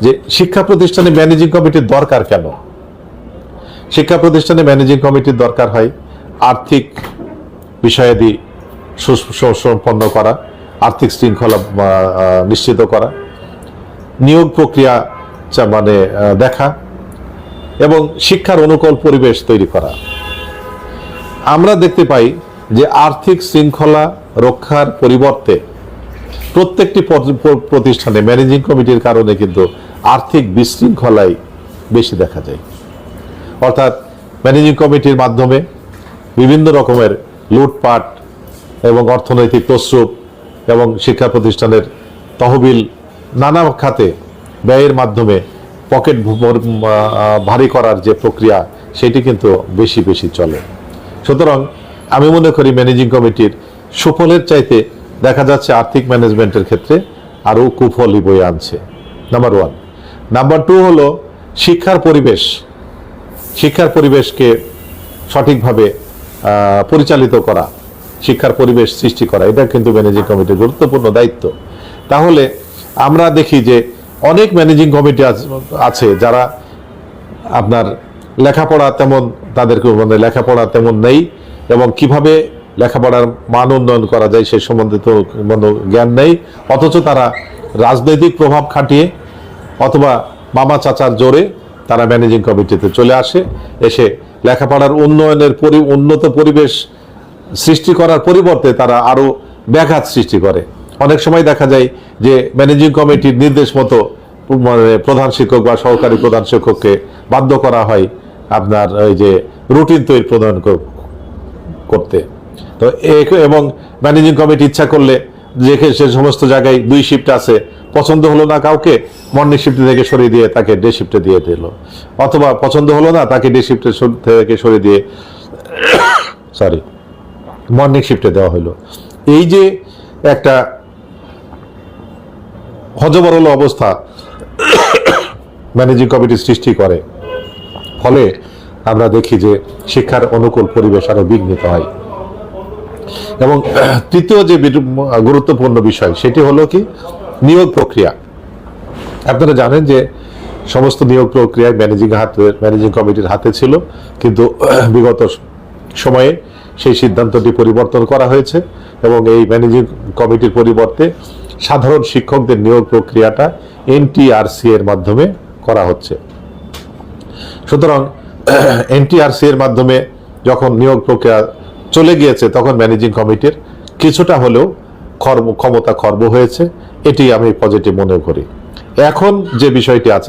যে শিক্ষা প্রতিষ্ঠানে ম্যানেজিং কমিটির দরকার কেন? শিক্ষা প্রতিষ্ঠানে ম্যানেজিং কমিটির দরকার হয় আর্থিক বিষয়াদি সু- সু- সম্পন্ন করা, আর্থিক শৃঙ্খলা নিশ্চিত করা, নিয়োগ প্রক্রিয়া মানে দেখা এবং শিক্ষার অনুকূল পরিবেশ তৈরি করা। আমরা দেখতে পাই যে আর্থিক শৃঙ্খলা রক্ষার পরিবর্তে প্রত্যেকটি প্রতিষ্ঠানে ম্যানেজিং কমিটির কারণে কিন্তু আর্থিক বিশৃঙ্খলাই বেশি দেখা যায়। অর্থাৎ ম্যানেজিং কমিটির মাধ্যমে বিভিন্ন রকমের লুটপাট এবং অর্থনৈতিক প্রস্রুপ এবং শিক্ষা প্রতিষ্ঠানের তহবিল নানা খাতে ব্যয়ের মাধ্যমে পকেট ভারী করার যে প্রক্রিয়া, সেটি কিন্তু বেশি বেশি চলে। সুতরাং আমি মনে করি ম্যানেজিং কমিটির সুফলের চাইতে দেখা যাচ্ছে আর্থিক ম্যানেজমেন্টের ক্ষেত্রে আরও কুফলই বয়ে আনছে। নাম্বার ওয়ান নাম্বার টু হলো শিক্ষার পরিবেশ। শিক্ষার পরিবেশকে সঠিকভাবে পরিচালিত করা, শিক্ষার পরিবেশ সৃষ্টি করা, এটা কিন্তু ম্যানেজিং কমিটির গুরুত্বপূর্ণ দায়িত্ব। তাহলে আমরা দেখি যে অনেক ম্যানেজিং কমিটি আছ- আছে যারা আপনার লেখাপড়া তেমন, তাদেরকে মানে লেখাপড়া তেমন নেই এবং কীভাবে লেখাপড়ার মান উন্নয়ন করা যায় সে সম্বন্ধে তো কোনো জ্ঞান নেই। অথচ তারা রাজনৈতিক প্রভাব খাটিয়ে অথবা মামা চাচার জোরে তারা ম্যানেজিং কমিটিতে চলে আসে, এসে লেখাপড়ার উন্নয়নের পরি, উন্নত পরিবেশ সৃষ্টি করার পরিবর্তে তারা আরও ব্যাঘাত সৃষ্টি করে। অনেক সময় দেখা যায় যে ম্যানেজিং কমিটির নির্দেশ মতো মানে প্রধান শিক্ষক বা সহকারী প্রধান শিক্ষককে বাধ্য করা হয় আপনার ওই যে রুটিন তৈরি প্রদান করতে। তো এবং ম্যানেজিং কমিটি ইচ্ছা করলে যে সে সমস্ত জায়গায় দুই শিফট আছে। পছন্দ হলো না কাউকে মর্নিং শিফট থেকে সরিয়ে দিয়ে তাকে ডে শিফটে দিয়ে দিল। অথবা পছন্দ হলো না, তাকে ডে শিফটে থেকে সরিয়ে দিয়ে সরি মর্নিং শিফটে দেওয়া হলো। এই যে একটা হজবরল অবস্থা ম্যানেজিং কমিটি সৃষ্টি করে, ফলে আমরা দেখি যে শিক্ষার অনুকূল পরিবেশ আরও বিঘ্নিত হয়। এবং তৃতীয় যে গুরুত্বপূর্ণ বিষয়, সেটি হলো কি? নিয়োগ প্রক্রিয়া। আপনারা জানেন যে সমস্ত নিয়োগ প্রক্রিয়ায় ম্যানেজিং হাতে, ম্যানেজিং কমিটির হাতে ছিল, কিন্তু বিগত সময়ে সেই সিদ্ধান্তটি পরিবর্তন করা হয়েছে এবং এই ম্যানেজিং কমিটির পরিবর্তে সাধারণ শিক্ষকদের নিয়োগ প্রক্রিয়াটা এনটিআরসি এর মাধ্যমে করা হচ্ছে। সুতরাং এনটিআরসি এর মাধ্যমে যখন নিয়োগ প্রক্রিয়া চলে গিয়েছে তখন ম্যানেজিং কমিটির কিছুটা হলেও খর্ব ক্ষমতা খর্ব হয়েছে। এটি আমি পজিটিভ মনে করি। এখন যে বিষয়টি আছে